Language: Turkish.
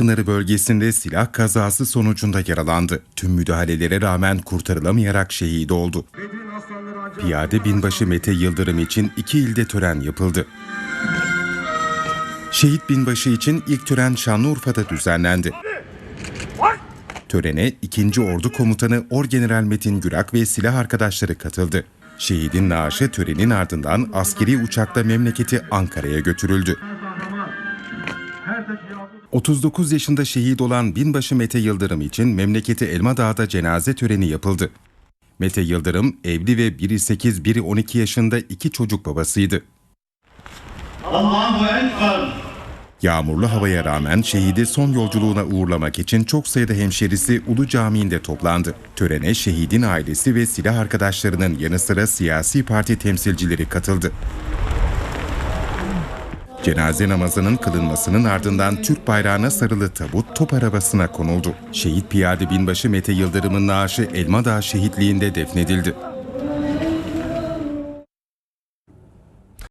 Pınarı bölgesinde silah kazası sonucunda yaralandı. Tüm müdahalelere rağmen kurtarılamayarak şehit oldu. Piyade binbaşı Mete Yıldırım için iki ilde tören yapıldı. Şehit binbaşı için ilk tören Şanlıurfa'da düzenlendi. Törene 2. Ordu Komutanı Orgeneral Metin Gürak ve silah arkadaşları katıldı. Şehidin naaşı törenin ardından askeri uçakla memleketi Ankara'ya götürüldü. 39 yaşında şehit olan binbaşı Mete Yıldırım için memleketi Elmadağ'da cenaze töreni yapıldı. Mete Yıldırım evli ve biri 8, biri 12 yaşında iki çocuk babasıydı. Allahu Ekber. Yağmurlu havaya rağmen şehidi son yolculuğuna uğurlamak için çok sayıda hemşerisi Ulu Camii'nde toplandı. Törene şehidin ailesi ve silah arkadaşlarının yanı sıra siyasi parti temsilcileri katıldı. Cenaze namazının kılınmasının ardından Türk bayrağına sarılı tabut top arabasına konuldu. Şehit piyade binbaşı Mete Yıldırım'ın naaşı Elmadağ şehitliğinde defnedildi.